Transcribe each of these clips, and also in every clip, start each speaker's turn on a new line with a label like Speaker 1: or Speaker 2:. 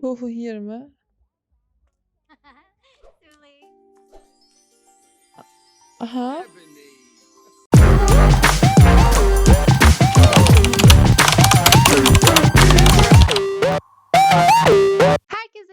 Speaker 1: Who here mi? Aha.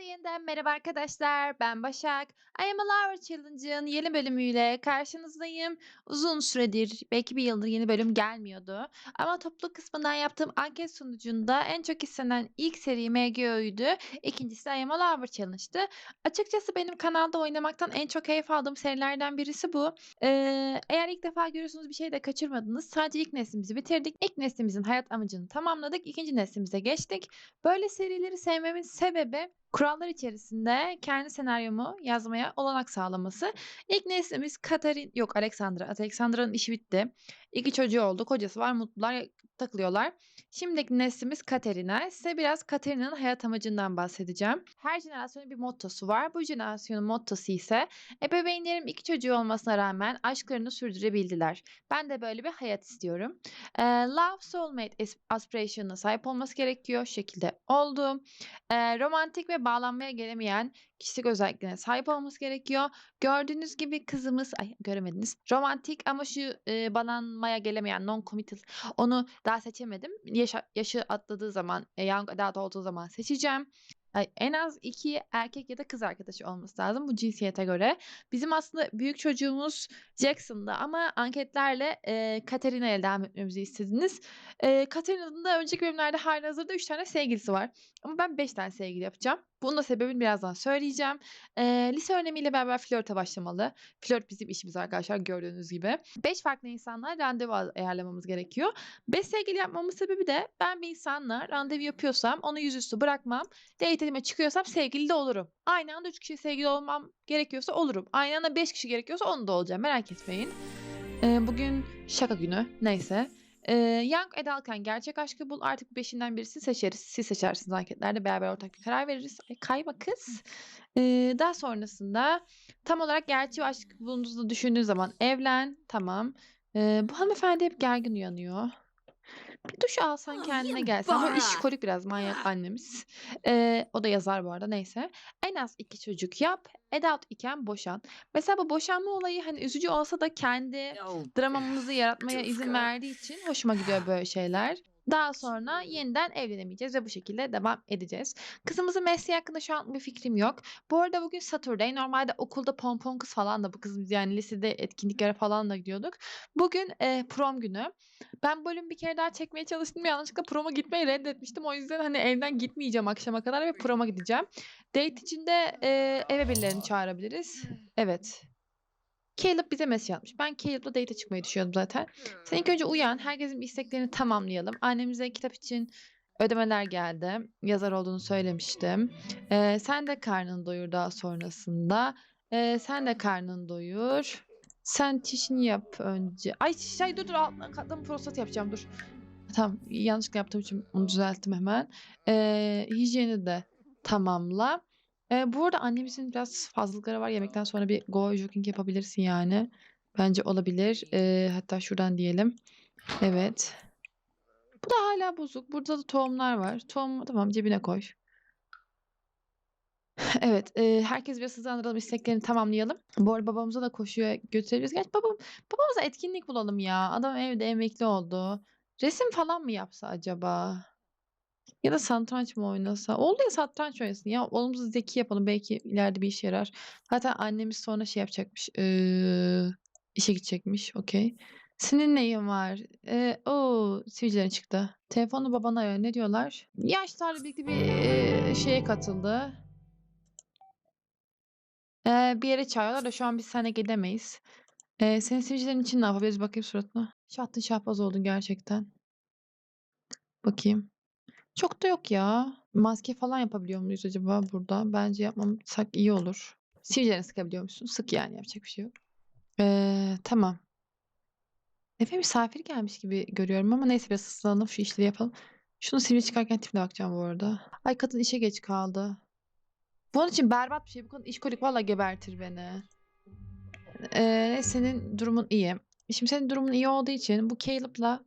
Speaker 2: Yeniden merhaba arkadaşlar. Ben Başak. I Am a Lover Challenge'ın yeni bölümüyle karşınızdayım. Uzun süredir, belki bir yıldır yeni bölüm gelmiyordu. Ama topluluk kısmından yaptığım anket sonucunda en çok istenen ilk seri MGO'ydu. İkincisi I Am a Lover Challenge'dı. Açıkçası benim kanalda oynamaktan en çok keyif aldığım serilerden birisi bu. Ee, eğer ilk defa görüyorsunuz bir şey de kaçırmadınız. Sadece ilk neslimizi bitirdik. İlk neslimizin hayat amacını tamamladık. İkinci neslimize geçtik. Böyle serileri sevmemin sebebi kurallar içerisinde kendi senaryomu yazmaya olanak sağlaması. İlk neslimiz Katarin, yok Alexandra. Alexandra'nın işi bitti. İki çocuğu oldu. Kocası var, mutlular, takılıyorlar. Şimdiki neslimiz Katerina. Size biraz Katerina'nın hayat amacından bahsedeceğim. Her jenerasyonun bir mottosu var. Bu jenerasyonun mottosu ise ebeveynlerim iki çocuğu olmasına rağmen aşklarını sürdürebildiler. Ben de böyle bir hayat istiyorum. Eee, love soulmate as- aspiration'ına sahip olması gerekiyor. Şekilde oldu. Eee, romantik ve bağlanmaya gelemeyen kişilik özelliklerine sahip olması gerekiyor. Gördüğünüz gibi kızımız, ay göremediniz. Romantik ama şu eee, bağlanmaya gelemeyen non-committal onu daha seçemedim. Yaşa- yaşı atladığı zaman, e, young adult olduğu zaman seçeceğim. Ay, En az iki erkek ya da kız arkadaşı olması lazım bu cinsiyete göre. Bizim aslında büyük çocuğumuz Jackson'da ama anketlerle e, Katerina'ya devam etmemizi istediniz. E, Katerina'nın da önceki bölümlerde halihazırda 3 tane sevgilisi var. Ama ben 5 tane sevgili yapacağım. Bunun da sebebini birazdan söyleyeceğim. E, lise önemiyle beraber flörte başlamalı. Flört bizim işimiz arkadaşlar gördüğünüz gibi. 5 farklı insanla randevu ay- ayarlamamız gerekiyor. 5 sevgili yapmamın sebebi de ben bir insanla randevu yapıyorsam onu yüzüstü bırakmam. Date'ime çıkıyorsam sevgili de olurum. Aynı anda 3 kişi sevgili olmam gerekiyorsa olurum. Aynı anda 5 kişi gerekiyorsa onu da olacağım merak etmeyin. Ee, bugün şaka günü neyse. Ee, young adultken gerçek aşkı bul artık beşinden birisini seçeriz. Siz seçersiniz anketlerde beraber ortak bir karar veririz. Ay, kayma kız. Ee, daha sonrasında tam olarak gerçek aşk bulunduğunu düşündüğün zaman evlen tamam. Ee, bu hanımefendi hep gergin uyanıyor. Duş alsan
Speaker 3: Oh,
Speaker 2: kendine. Bu
Speaker 3: brat.
Speaker 2: işkolik biraz manyak annemiz. Ee, o da yazar bu arada neyse. En az iki çocuk yap. Adult iken boşan. Mesela bu boşanma olayı hani üzücü olsa da kendi dramamızı yaratmaya izin verdiği için hoşuma gidiyor böyle şeyler. Daha sonra yeniden evlenemeyeceğiz ve bu şekilde devam edeceğiz. Kızımızın mesleği hakkında şu an bir fikrim yok. Bu arada bugün Saturday. Normalde okulda pompon kız falan da bu kızımız yani lisede etkinliklere falan da gidiyorduk. Bugün e, prom günü. Ben bölüm bir kere daha çekmeye çalıştım. Yanlışlıkla proma gitmeyi reddetmiştim. O yüzden hani evden gitmeyeceğim akşama kadar ve proma gideceğim. Date için de e, eve birilerini çağırabiliriz. Evet. Caleb bize mesaj atmış. Ben Caleb'la date'e çıkmayı düşünüyordum zaten. Sen ilk önce uyan. Herkesin isteklerini tamamlayalım. Annemize kitap için ödemeler geldi. Yazar olduğunu söylemiştim. Ee, sen de karnını doyur daha sonrasında. Ee, sen de karnını doyur. Sen çişini yap önce. Ay şey dur dur altına katlan prostat yapacağım dur. Tamam yanlışlıkla yaptığım için onu düzelttim hemen. Ee, hijyeni de tamamla. Ee, bu arada annemizin biraz fazlalıkları var. Yemekten sonra bir go jogging yapabilirsin yani. Bence olabilir. Ee, hatta şuradan diyelim. Evet. Bu da hala bozuk. Burada da tohumlar var. Tohum tamam cebine koy. Evet, e, herkes biraz hızlandıralım, isteklerini tamamlayalım. Bu arada babamıza da koşuya götürebiliriz. Gerçi babam, babamıza etkinlik bulalım ya. Adam evde emekli oldu. Resim falan mı yapsa acaba? Ya da satranç mı oynasa? Oldu ya satranç oynasın ya. Oğlumuzu zeki yapalım. Belki ileride bir işe yarar. Zaten annemiz sonra şey yapacakmış. eee, işe gidecekmiş. Okey. Senin neyin var? Ee, o sivilcelerin çıktı. Telefonla babana arıyor. Ne diyorlar? Yaşlarla birlikte bir eee, şeye katıldı. Ee, bir yere çağırıyorlar da şu an biz seninle gidemeyiz. Ee, senin sivilcelerin için ne yapabiliriz? Bakayım suratına. Şahtın şahbaz oldun gerçekten. Bakayım. Çok da yok ya. Maske falan yapabiliyor muyuz acaba burada? Bence yapmasak iyi olur. Sivilcelerini sıkabiliyor musun? Sık yani yapacak bir şey yok. Ee, tamam. Eve misafir gelmiş gibi görüyorum ama neyse biraz hızlanalım şu işleri yapalım. Şunu sivri çıkarken tipine bakacağım bu arada. Ay kadın işe geç kaldı. Bunun için berbat bir şey. Bu kadın işkolik valla gebertir beni. Ee, senin durumun iyi. Şimdi senin durumun iyi olduğu için bu Caleb'la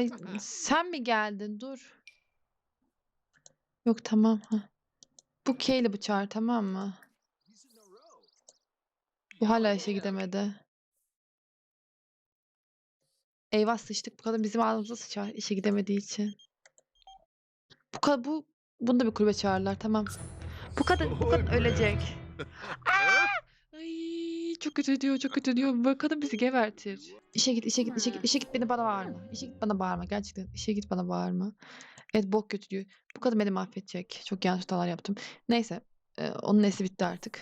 Speaker 2: Ay sen mi geldin? Dur. Yok tamam. Ha. Bu Caleb'ı çağır tamam mı? Bu hala işe gidemedi. Eyvah sıçtık. Bu kadın bizim ağzımıza sıçar işe gidemediği için. Bu kadın bu bunu da bir kulübe çağırırlar tamam. Bu kadın bu kadın ölecek. Ay çok kötü diyor çok kötü diyor. Bu kadın bizi gebertir. İşe git işe git işe git işe git beni bana bağırma. İşe git bana bağırma gerçekten. İşe git bana bağırma. Evet bok kötü diyor. Bu kadın beni mahvedecek. Çok yanlış hatalar yaptım. Neyse. e, onun nesli bitti artık.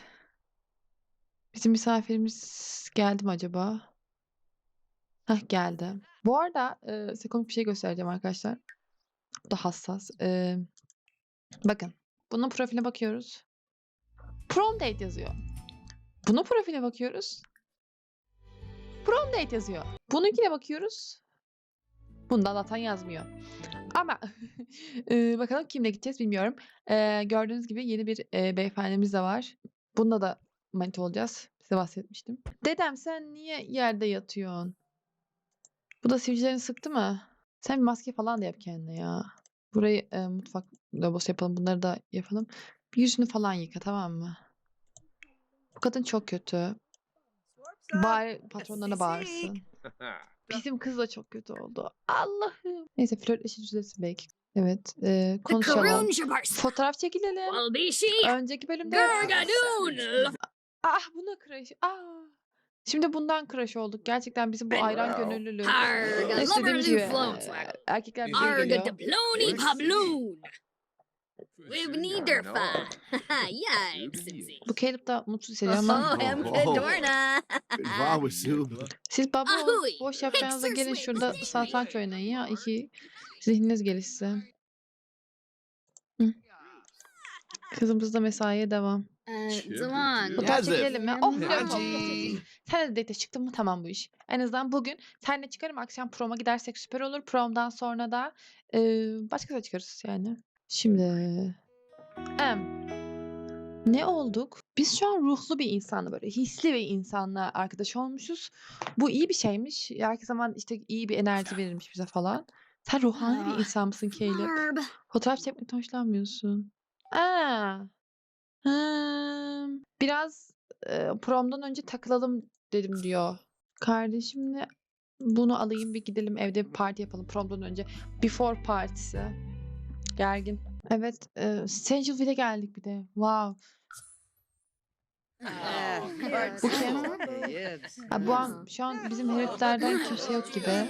Speaker 2: Bizim misafirimiz geldi mi acaba? Hah geldi. Bu arada e, size komik bir şey göstereceğim arkadaşlar. Bu da hassas. E, bakın. Bunun profiline bakıyoruz. Prom date yazıyor. Bunun profiline bakıyoruz. Prom date yazıyor. Bununkine bakıyoruz. Bunda zaten yazmıyor. Ama e, bakalım kimle gideceğiz bilmiyorum. E, gördüğünüz gibi yeni bir e, beyefendimiz de var. Bununla da manita olacağız. Size bahsetmiştim. Dedem sen niye yerde yatıyorsun? Bu da sivilcelerini sıktı mı? Sen bir maske falan da yap kendine ya. Burayı e, mutfak lavabosu yapalım. Bunları da yapalım. Bir yüzünü falan yıka tamam mı? Bu kadın çok kötü. Bari patronlarına bağırsın. Bizim kız da çok kötü oldu. Allah'ım. Neyse flörtleşi düzelsin belki. Evet. E, konuşalım. Fotoğraf çekilelim.
Speaker 1: she.
Speaker 2: Önceki bölümde
Speaker 1: Gargadoon.
Speaker 2: Ah buna crush. Ah. Şimdi bundan crush olduk. Gerçekten bizim bu ayran gönüllülüğü.
Speaker 1: Arga
Speaker 2: Neyse dediğimiz gibi erkekler bize
Speaker 1: Arga
Speaker 2: geliyor.
Speaker 1: Niederfa. Yipes.
Speaker 2: Bu Caleb da mutsuz hissediyor ama
Speaker 1: Oh, em
Speaker 4: Oh.
Speaker 1: Kedorna.
Speaker 4: Vasu.
Speaker 2: siz baba
Speaker 1: Ahoy,
Speaker 2: boş yapacağınıza gelin şurada satranç oynayın ya. İki zihniniz gelişsin. Hı. Kızımız da mesaiye devam.
Speaker 1: Zaman.
Speaker 2: Fotoğraf
Speaker 4: Yazık.
Speaker 2: çekilelim mi? Oh çekelim. Sen de date çıktın mı tamam bu iş. En azından bugün senle çıkarım akşam proma gidersek süper olur. Promdan sonra da e, başka da çıkarız yani. Şimdi em, ne olduk? Biz şu an ruhlu bir insanla böyle hisli bir insanla arkadaş olmuşuz. Bu iyi bir şeymiş. Her zaman işte iyi bir enerji verirmiş bize falan. Sen ruhani bir
Speaker 1: Ah,
Speaker 2: insan mısın Caleb? Fotoğraf çekmekten hoşlanmıyorsun. Aa. Hmm, biraz e, promdan önce takılalım dedim diyor. Kardeşimle bunu alayım bir gidelim evde bir parti yapalım promdan önce. Before partisi. Gergin. Evet. E, Stangelville'e geldik bir de. Wow. Bu kim? Ha, bu an şu an bizim heriflerden kimse yok gibi.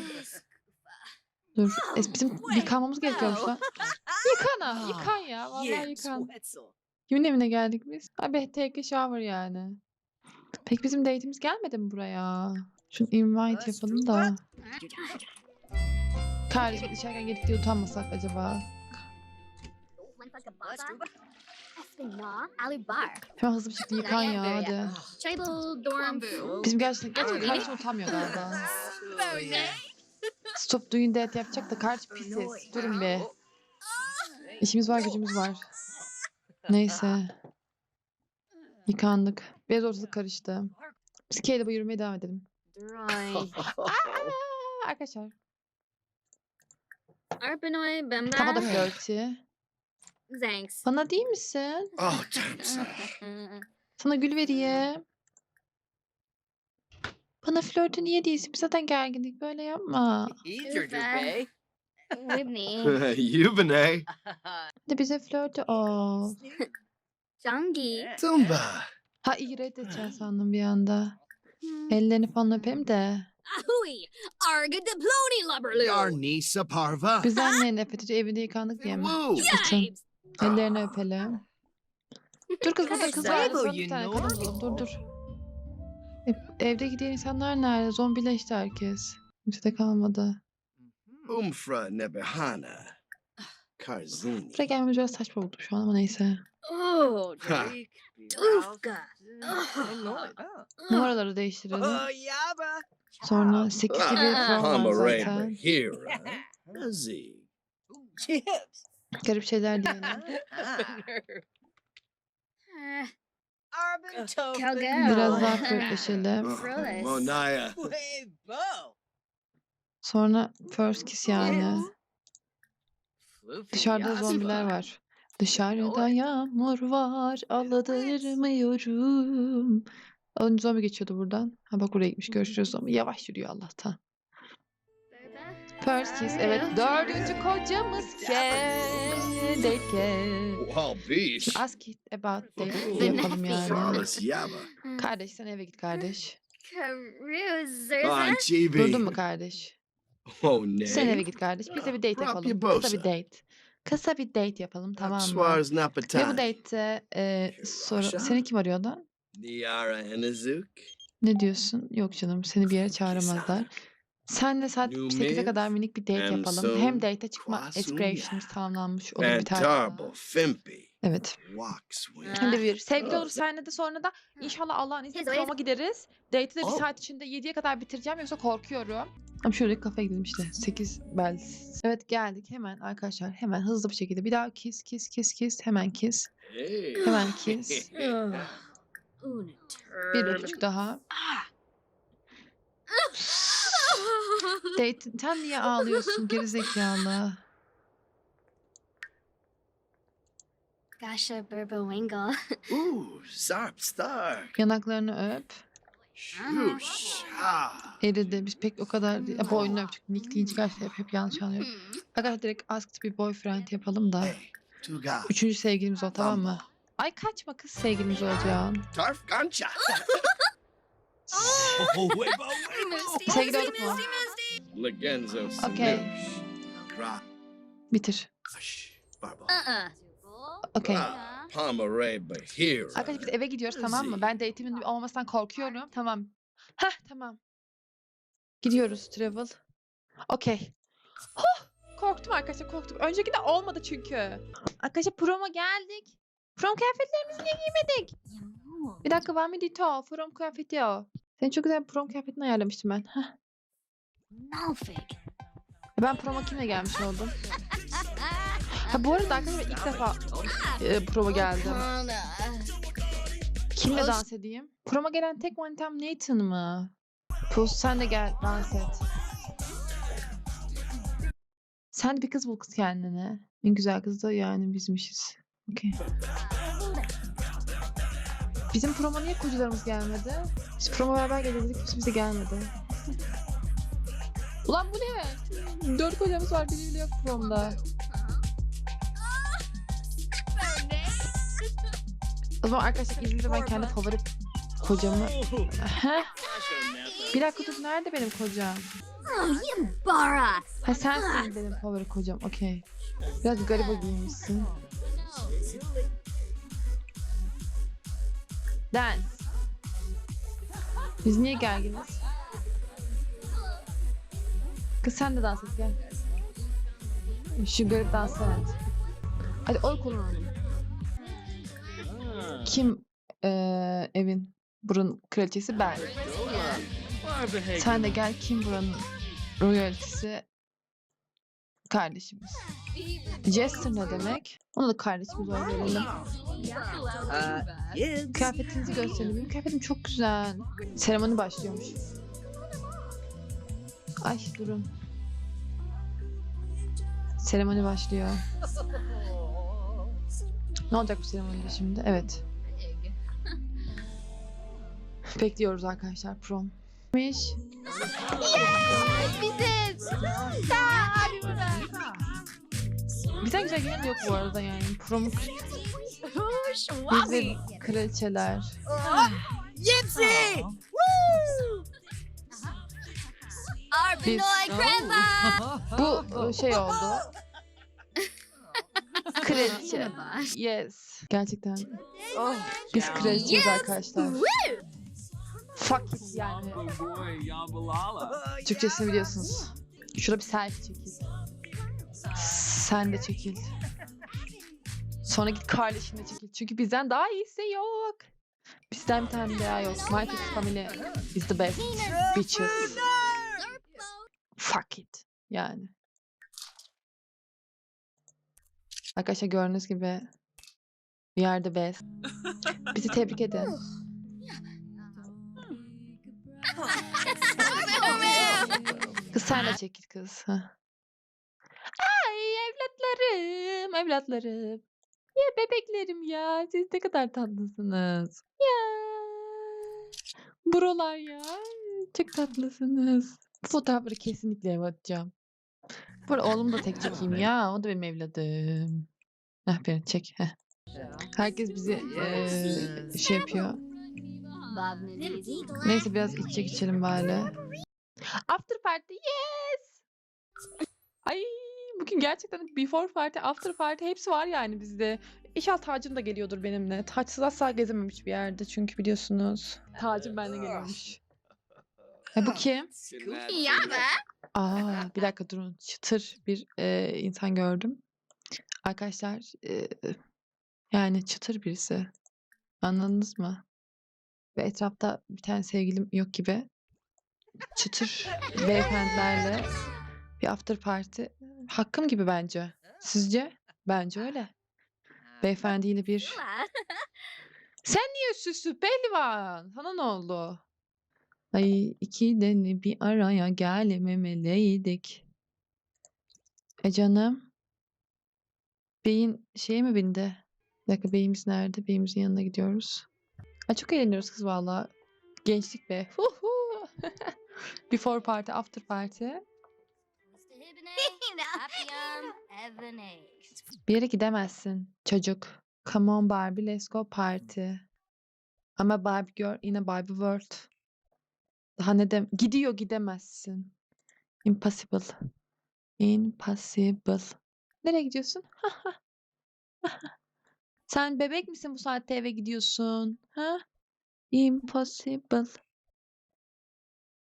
Speaker 2: Dur. Es, bizim yıkanmamız gerekiyormuş lan. Yıkana. Yıkan ya. Vallahi yıkan. Kimin evine geldik biz? Abi take a shower yani. Peki bizim date'imiz gelmedi mi buraya? Şunu invite yapalım da. Kardeşim içerken gelip diye utanmasak acaba? Hemen hızlı bir şekilde yıkan ya hadi.
Speaker 1: Dorm.
Speaker 2: Bizim gerçekten, gerçekten kardeşim utanmıyor galiba. Stop doing that yapacak da kardeş pisiz. Durun be. İşimiz var gücümüz var. Neyse. Yıkandık. Biraz ortalık karıştı. Biz Caleb'a yürümeye devam edelim. Arkadaşlar.
Speaker 1: Arpanoy Bemba.
Speaker 2: Tava da flörtü.
Speaker 1: Thanks.
Speaker 2: Bana değil misin?
Speaker 4: Oh, damn.
Speaker 2: Sana gül vereyim. Bana flörtü niye değilsin? Biz zaten gergindik. Böyle yapma.
Speaker 1: Whitney.
Speaker 4: Yubine.
Speaker 2: De bize flörtü ol.
Speaker 1: Jangi.
Speaker 4: Tumba.
Speaker 2: Ha iyi reddedeceğim sandım bir anda. Ellerini falan öpeyim de.
Speaker 1: Ahoy. Arga lubberloo.
Speaker 4: Yarnisa Parva.
Speaker 2: Biz annenin nefret ediyor evinde yıkandık diye mi?
Speaker 4: Woo.
Speaker 1: Yipes.
Speaker 2: Ellerini öpelim. Dur kız burada kız var. Bir tane kadın bulalım. Dur dur. E- evde gidiyor insanlar nerede? Zombileşti herkes. Kimse de kalmadı.
Speaker 4: Umfra Nebehana. Karzini.
Speaker 2: Buraya gelmemiz biraz saçma oldu şu an ama neyse.
Speaker 1: Oh.
Speaker 4: Ha.
Speaker 1: Tufka.
Speaker 2: Numaraları değiştirelim.
Speaker 4: yaba.
Speaker 2: Sonra 8 gibi
Speaker 1: Aa.
Speaker 2: falan var
Speaker 4: Pomeranian
Speaker 2: zaten.
Speaker 4: here. Nazi.
Speaker 2: Garip şeyler diyelim.
Speaker 1: Calgary.
Speaker 2: Biraz daha flörtleşelim.
Speaker 4: Monaya.
Speaker 2: Sonra first kiss yani. Dışarıda zombiler var. Dışarıda yağmur var, aldırmıyorum. Ön zombi geçiyordu buradan. Ha bak oraya gitmiş. Görüşürüz zombi. Yavaş yürüyor Allah'tan. Perseus evet dördüncü kocamız.
Speaker 4: Wild beast.
Speaker 2: Şimdi ask it about date yapalım yani. Kardeş sen eve git kardeş.
Speaker 4: TV.
Speaker 2: Durdun mu kardeş?
Speaker 4: Oh, no.
Speaker 2: Sen eve git kardeş. Biz de bir date yapalım. Kısa bir date. Kısa bir date yapalım tamam mı? Ve bu date'te e, soru... Seni kim arıyor da?
Speaker 4: Niara Anazuk.
Speaker 2: Ne diyorsun? Yok canım seni bir yere çağıramazlar. Senle saat
Speaker 4: New
Speaker 2: 8'e
Speaker 4: Myth,
Speaker 2: kadar minik bir date yapalım.
Speaker 4: Amson,
Speaker 2: Hem date'e çıkma aspiration'ımız tamamlanmış olur biter.
Speaker 4: Fantarble. Fimpy.
Speaker 2: Evet. Hem de bir. Sevgili olur senle de sonra da inşallah Allah'ın izniyle
Speaker 1: Teyze,
Speaker 2: proma gideriz. Date'i de bir
Speaker 4: Oh.
Speaker 2: saat içinde 7'ye kadar bitireceğim yoksa korkuyorum. Ama şöyle kafeye gidelim işte. 8 bel. Evet geldik hemen arkadaşlar. Hemen hızlı bir şekilde bir daha kiss kiss kiss kiss. Hemen kiss.
Speaker 4: Hey.
Speaker 2: Hemen kiss.
Speaker 1: Una
Speaker 2: Bir öpücük daha. Date, sen niye ağlıyorsun gerizekalı?
Speaker 1: Gasha Burbawingle.
Speaker 4: Ooh, Zarp Stark.
Speaker 2: Yanaklarını öp.
Speaker 4: Ah.
Speaker 2: Eridi. Biz pek o kadar değil. Boynunu öptük. Nick deyince gerçekten hep, hep yanlış anlıyorum. Arkadaşlar direkt ask to be boyfriend yapalım da. Üçüncü sevgilimiz ol tamam mı? Ay kaçma kız sevgilimiz olacağım.
Speaker 4: Tarf Gancha.
Speaker 2: Sevgili olduk mu?
Speaker 4: Legenzo
Speaker 2: Okay.
Speaker 4: Sanoosh. Gra.
Speaker 2: Bitir.
Speaker 4: Barbo.
Speaker 2: Okey.
Speaker 4: Ah, Pomeray Bahira.
Speaker 2: Arkadaşlar biz eve gidiyoruz tamam mı? Ben date'imin olmamasından korkuyorum. Tamam. Hah tamam. Gidiyoruz travel. Okey. Huh! Korktum arkadaşlar korktum. Önceki de olmadı çünkü. Arkadaşlar proma geldik. Prom kıyafetlerimizi niye giymedik? Bir dakika var mı Dito? Prom kıyafeti o. Senin çok güzel bir prom kıyafetini ayarlamıştım ben. Hah.
Speaker 1: Nalfik.
Speaker 2: Ben proma kimle gelmiş oldum? Ha bu arada arkadaşlar ilk defa e, proma geldim. Kimle dans edeyim? Proma gelen tek manitam Nathan mı? Pus sen de gel dans et. Sen de bir kız bul kız kendine. En güzel kız da yani bizmişiz. Okey. Bizim proma niye kocalarımız gelmedi? Biz proma beraber gelirdik kimse bize gelmedi. Ulan bu ne? Dört kocamız var biri bile yok promda. O zaman arkadaşlar izninizle ben kendi favori kocamı... Heh. Bir dakika dur nerede benim kocam? Ha sensin benim favori kocam okey. Biraz gariba giyinmişsin. Dance. Biz niye gerginiz? Kız sen de dans et gel. Şu garip dansı et. Hadi oy kullanalım. Kim eee, evin buranın kraliçesi ben. Sen de gel kim buranın royaltisi kardeşimiz. Jester ne demek? Ona da kardeşimiz verelim. Kıyafetinizi gösterelim. Benim kıyafetim çok güzel. Seremoni başlıyormuş. Ay durun. Seremoni başlıyor. Ne olacak bu seremonide şimdi? Evet. Bekliyoruz arkadaşlar prom. Miş.
Speaker 3: Biziz.
Speaker 2: Bizden güzel gelen yok bu arada yani. Prom biz de kraliçeler.
Speaker 4: Yipsy!
Speaker 1: Arbinoy Grandma.
Speaker 2: bu e, şey oldu. Kraliçe. Yes. Gerçekten. Biz kraliçeyiz arkadaşlar. Fuck it yani. Türkçesini biliyorsunuz. Şurada bir selfie çekil. Sen de çekil. Sonra git kardeşinle çekil. Çünkü bizden daha iyisi yok. Bizden bir tane daha yok. Fix Family is the best bitches. Fuck it. Yani. Arkadaşlar gördüğünüz gibi bir yerde best. Bizi tebrik edin. Kız sen de çekil kız. Ay evlatlarım, evlatlarım. Ya bebeklerim ya. Siz ne kadar tatlısınız. Ya. Buralar ya. Çok tatlısınız. Bu fotoğrafları kesinlikle eve atacağım. Bu arada oğlum da tek çekeyim ya. O da benim evladım. Aferin çek. Heh. Herkes bizi eee, şey yapıyor.
Speaker 3: Bob Nadezi.
Speaker 2: Neyse biraz içecek içelim bari. After party yes. Ay bugün gerçekten before party, after party hepsi var yani bizde. İnşallah Tacım da geliyordur benimle. Taçsız asla gezememiş bir yerde çünkü biliyorsunuz. Tacım benimle geliyormuş. E bu kim?
Speaker 3: Yeah,
Speaker 2: Aa bir dakika durun. Çıtır bir e, insan gördüm. Arkadaşlar e, yani çıtır birisi. Anladınız mı? Ve etrafta bir tane sevgilim yok gibi. Çıtır beyefendilerle bir after party. Hakkım gibi bence. Sizce? Bence öyle. Beyefendiyle bir... Niye süsü pehlivan? Sana ne oldu? Ay iki deni bir araya gelmemeliydik. E canım. Beyin şeye mi bindi? Bir dakika beyimiz nerede? Beyimizin yanına gidiyoruz. Ay çok eğleniyoruz kız valla. Gençlik be. Before party, after party. Bir yere gidemezsin çocuk. Come on Barbie, let's go party. Ama Barbie girl in a Barbie world. Daha ne dem gidiyor gidemezsin. Impossible. Impossible. Nereye gidiyorsun? Sen bebek misin bu saatte eve gidiyorsun? Ha? Impossible.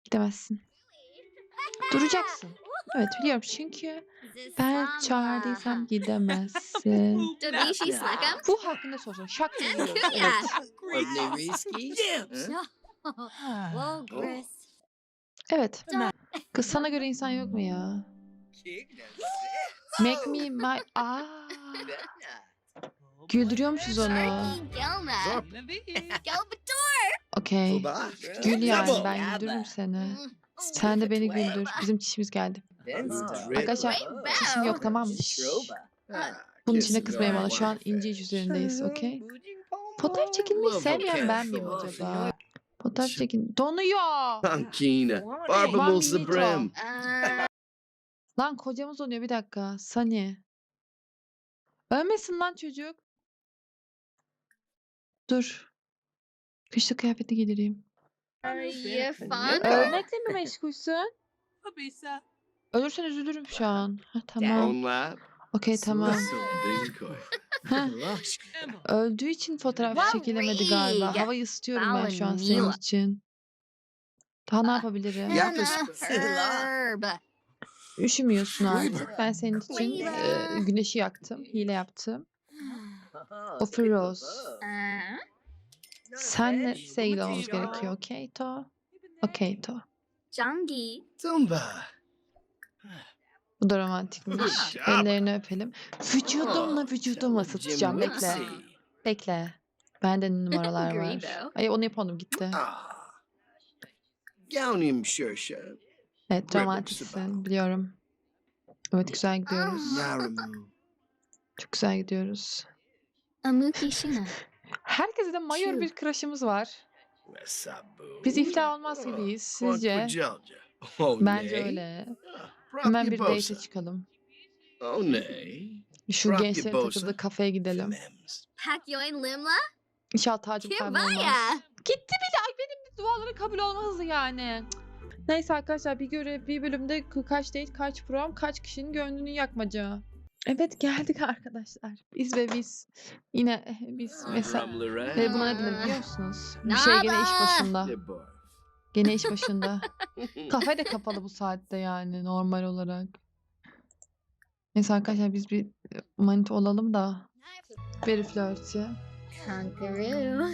Speaker 2: Gidemezsin. Duracaksın. Evet biliyorum çünkü ben çağırdıysam gidemezsin. Bu hakkında sorsun. Şak diye. Evet. Evet. Kız sana göre insan yok mu ya? Make me my... Aa, güldürüyormuşuz onu.
Speaker 3: Gelbator.
Speaker 2: Okey. Gül yani ben güldürürüm seni. Sen de beni güldür. Bizim çişimiz geldi. Arkadaşlar çişim yok tamam mı? Şşş. Bunun içine kızmayın bana. Şu an ince iş üzerindeyiz. Okey? Fotoğraf çekilmeyi sevmeyen ben miyim acaba? Fotoğraf çekin. Donuyor.
Speaker 4: Pankina. Barbamos the brim.
Speaker 3: Uh,
Speaker 2: Lan kocamız donuyor bir dakika. Sani. Ölmesin lan çocuk. Dur. Kışlık kıyafetini giydireyim.
Speaker 3: are you fun?
Speaker 2: Ölmekle mi meşgulsün? Ölürsen üzülürüm şu an. Ha, tamam.
Speaker 4: On lap.
Speaker 2: Okey tamam. Öldüğü için fotoğraf çekilemedi galiba. Havayı ısıtıyorum ben şu an senin için. Daha ne yapabilirim?
Speaker 4: Ya-
Speaker 3: Herb.
Speaker 2: Üşümüyorsun artık. Ben senin için e, güneşi yaktım. Hile yaptım. O Firoz.
Speaker 3: Uh,
Speaker 2: Senle sevgili olmamız gerekiyor. Okey To? Okey To.
Speaker 3: Jangi.
Speaker 4: Tumba.
Speaker 2: Bu da romantikmiş. Ellerini öpelim. Vücudumla vücudumu ısıtacağım. Bekle. Bekle. Bende numaralar var. Ay onu yapamadım gitti.
Speaker 4: Ah. Gaunim Shersha.
Speaker 2: Evet romantiksin biliyorum. Evet güzel gidiyoruz.
Speaker 4: Yaramu.
Speaker 2: Çok güzel gidiyoruz.
Speaker 3: Amuki Shina.
Speaker 2: Herkese de mayor bir crush'ımız var. Biz iflah olmaz gibiyiz. Sizce?
Speaker 4: Oh,
Speaker 2: Bence öyle. Hemen bir date'e çıkalım.
Speaker 4: Oh, nay.
Speaker 2: Şu
Speaker 4: Bosa.
Speaker 2: takıldığı kafeye gidelim.
Speaker 4: Mems.
Speaker 3: Pakyoin Limla.
Speaker 2: İnşallah kaybolmaz.
Speaker 3: Kibaya.
Speaker 2: Gitti bile. Ay benim duaları kabul olma hızı yani. Neyse arkadaşlar bir görev bir bölümde ka- kaç date kaç program kaç kişinin gönlünü yakmaca. Evet geldik arkadaşlar. Biz ve biz. Yine eh, biz mesela. Ve buna ne denir biliyor musunuz? Bir şey gene iş başında. Gene iş başında. Kafe de kapalı bu saatte yani normal olarak. Neyse arkadaşlar biz bir e, manita olalım da. Very flirty.
Speaker 3: Kangaroo.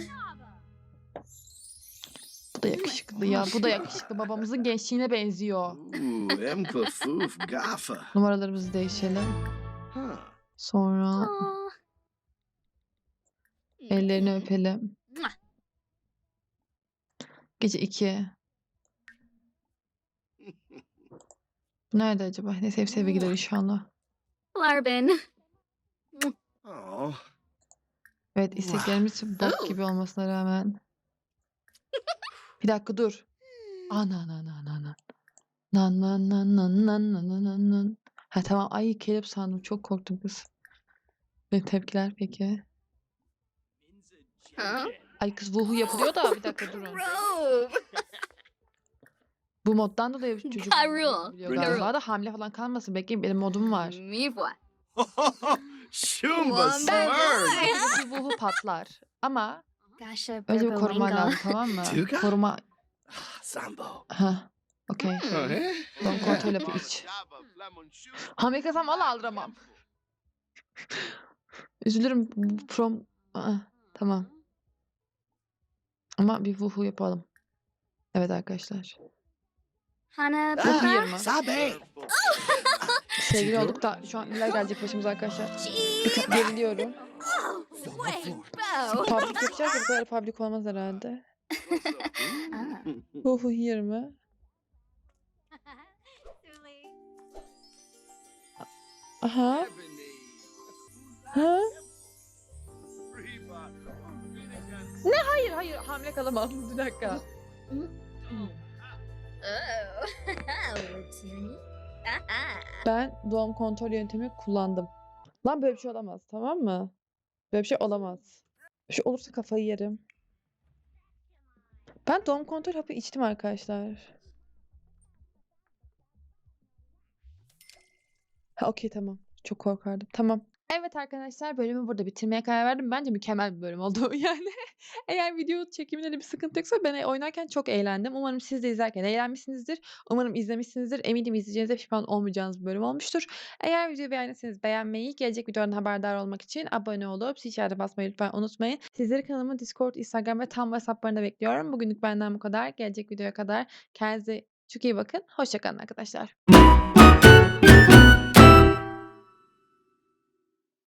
Speaker 2: Bu da yakışıklı ya. Bu da yakışıklı. Babamızın gençliğine benziyor.
Speaker 4: Emka.
Speaker 2: Numaralarımızı değişelim. Sonra ellerini öpelim. Gece 2. Nerede acaba? Neyse hepsi eve gider inşallah.
Speaker 3: Larbin.
Speaker 4: Oh.
Speaker 2: Evet isteklerimiz bok oh. gibi olmasına rağmen. Bir dakika dur. Ana ana ana ana ana. Nan nan nan nan nan nan nan nan. Ha tamam ay kelep sandım çok korktum kız. Ve tepkiler peki.
Speaker 1: Ha?
Speaker 2: Ay kız vuhu yapılıyor da bir dakika durun. Bu moddan dolayı çocuk
Speaker 1: Karıl.
Speaker 2: biliyor galiba da hamile falan kalmasın. Bekleyin benim modum var.
Speaker 4: Shumba
Speaker 1: Wonder
Speaker 4: smurf.
Speaker 2: Bir vuhu patlar. Ama önce bir
Speaker 1: Burbolingo.
Speaker 2: lazım tamam mı?
Speaker 4: Tuga?
Speaker 2: Koruma.
Speaker 4: Sambo.
Speaker 2: Ha. Okey. Tamam kontrol yapı iç. Hamile kalsam valla aldıramam. Üzülürüm bu from. Aa, tamam. Ama bir vuhu yapalım. Evet arkadaşlar.
Speaker 1: Hana
Speaker 2: Vuhu
Speaker 1: Papa.
Speaker 2: yerim ha.
Speaker 4: Sabe.
Speaker 2: Sevgili olduk da şu an neler gelecek başımıza arkadaşlar. Bir ta- geriliyorum.
Speaker 1: Wait, Bo.
Speaker 2: Public yapacağız da bu kadar public olmaz herhalde. Vuhu yerim ha. Aha. Ha? Ne hayır hayır hamile kalamam bir dakika. Ben doğum kontrol yöntemi kullandım. Lan böyle bir şey olamaz tamam mı? Böyle bir şey olamaz. Bir şey olursa kafayı yerim. Ben doğum kontrol hapı içtim arkadaşlar. Ha okey tamam. Çok korkardım. Tamam. Evet arkadaşlar bölümü burada bitirmeye karar verdim. Bence mükemmel bir bölüm oldu yani. Eğer video çekiminde de bir sıkıntı yoksa ben oynarken çok eğlendim. Umarım siz de izlerken eğlenmişsinizdir. Umarım izlemişsinizdir. Eminim izleyeceğinize pişman olmayacağınız bir bölüm olmuştur. Eğer videoyu beğendiyseniz beğenmeyi, gelecek videodan haberdar olmak için abone olup zil basmayı lütfen unutmayın. Sizleri kanalımın Discord, Instagram ve tam hesaplarında bekliyorum. Bugünlük benden bu kadar. Gelecek videoya kadar kendinize çok iyi bakın. Hoşçakalın arkadaşlar.